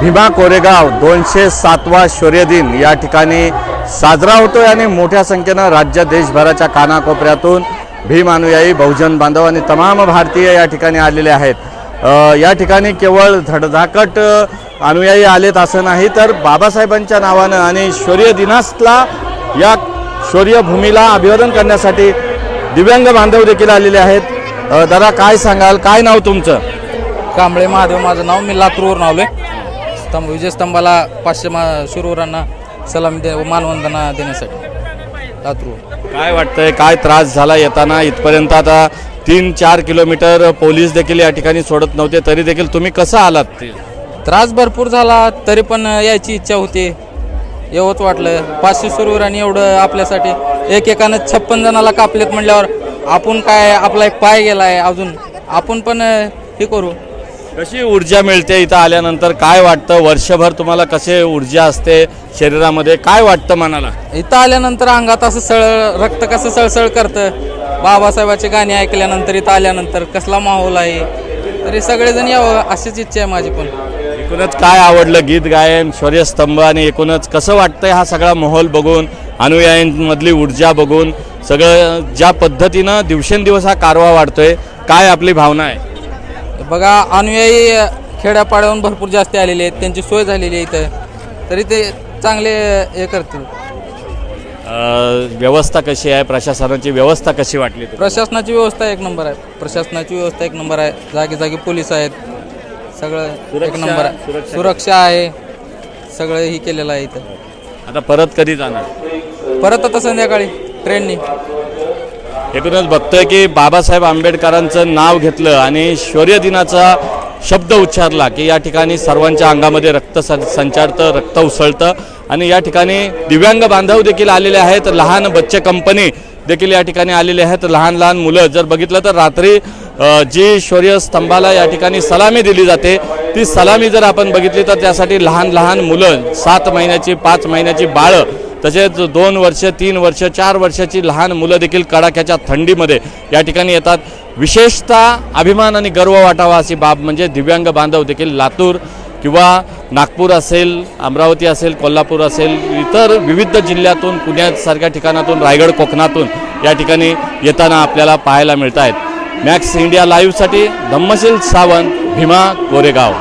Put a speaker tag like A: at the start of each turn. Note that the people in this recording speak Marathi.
A: भीमा कोरेगाव दोनशे सातवा शौर्य दिन या ठिकाणी साजरा होतोय आणि मोठ्या संख्येनं राज्य देशभराच्या कानाकोपऱ्यातून भीम अनुयायी बहुजन बांधव आणि तमाम भारतीय या ठिकाणी आलेले आहेत. या ठिकाणी केवळ धडधाकट अनुयायी आलेत असं नाही तर बाबासाहेबांच्या नावानं आणि शौर्य दिनासला या शौर्यभूमीला अभिवादन करण्यासाठी दिव्यांग बांधव देखील आलेले आहेत. दादा काय सांगाल? काय नाव तुमचं?
B: कांबळे महादेव माझं नाव मी लातूरवरून आहे स्तंभ विजयस्तंभाला पाचशे मा शिरूरांना सलामी दे मानवंदना देण्यासाठी. लातूर
A: काय वाटतंय काय त्रास झाला येताना? इथपर्यंत आता तीन चार किलोमीटर पोलीस देखील या ठिकाणी सोडत नव्हते तरी देखील तुम्ही कसं आलात? ते
B: त्रास भरपूर झाला तरी पण यायची इच्छा होती. येवत वाटलं. पाचशे सुरूरांनी एवढं आपल्यासाठी एकेकानं छप्पन जणाला कापलेत म्हटल्यावर आपण काय आपला एक पाय गेलाय अजून? आपण पण हे करू.
A: कशी ऊर्जा मिळते इथं आल्यानंतर? काय वाटतं? वर्षभर तुम्हाला कसे ऊर्जा असते शरीरामध्ये? काय वाटतं मनाला?
B: इथं आल्यानंतर अंगात असं सळ रक्त कसं सळसळ करतं? बाबासाहेबाची गाणी ऐकल्यानंतर इथं आल्यानंतर कसला माहोल आहे? तरी सगळेजण यावं अशीच इच्छा आहे माझी पण.
A: एकूणच काय आवडलं गीत गायन शौर्यस्तंभ आणि एकूणच कसं वाटतंय हा सगळा माहोल बघून अनुयायांमधली ऊर्जा बघून सगळं ज्या पद्धतीनं दिवसेंदिवस हा कारवा वाढतोय काय आपली भावना आहे?
B: बघा अनुयायी खेड्यापाड्याहून भरपूर जास्त आलेले आहेत. त्यांची सोय झालेली आहे इथं. तरी ते चांगले हे करतील.
A: अ, व्यवस्था कशी आहे? प्रशासनाची व्यवस्था कशी वाटली?
B: प्रशासनाची व्यवस्था एक नंबर आहे. प्रशासनाची व्यवस्था एक नंबर आहे. जागी जागी पोलीस आहेत. सगळं एक
A: सुरक्षा-
B: नंबर आहे.
A: सुरक्षा-
B: सुरक्षा आहे. सगळं ही केलेलं आहे इथं.
A: आता परत कधी जाणार?
B: परत आता संध्याकाळी ट्रेननी.
A: एकूणच बघतोय की बाबासाहेब आंबेडकरांचं नाव घेतलं आणि शौर्य दिनाचा शब्द उच्चारला की या ठिकाणी सर्वांच्या अंगामध्ये रक्त सं संचारतं रक्त उसळतं. आणि या ठिकाणी दिव्यांग बांधव देखील आलेले आहेत. लहान बच्चे कंपनी देखील या ठिकाणी आलेले आहेत. लहान लहान मुलं जर बघितलं तर रात्री जी शौर्य स्तंभाला या ठिकाणी सलामी दिली जाते ती सलामी जर आपण बघितली तर त्यासाठी लहान लहान मुलं सात महिन्याची पाच महिन्याची बाळं तसेच दोन वर्ष तीन वर्ष चार वर्षाची लहान मुलं देखील कडाक्याच्या थंडीमध्ये या ठिकाणी येतात. विशेषतः अभिमान आणि गर्व वाटावा अशी बाब म्हणजे दिव्यांग बांधव देखील लातूर किंवा नागपूर असेल अमरावती असेल कोल्हापूर असेल इतर विविध जिल्ह्यातून पुण्यासारख्या ठिकाणातून रायगड कोकणातून या ठिकाणी येताना आपल्याला पाहायला मिळत आहेत मॅक्स इंडिया लाईव्हसाठी धम्मशील सावंत भीमा कोरेगाव.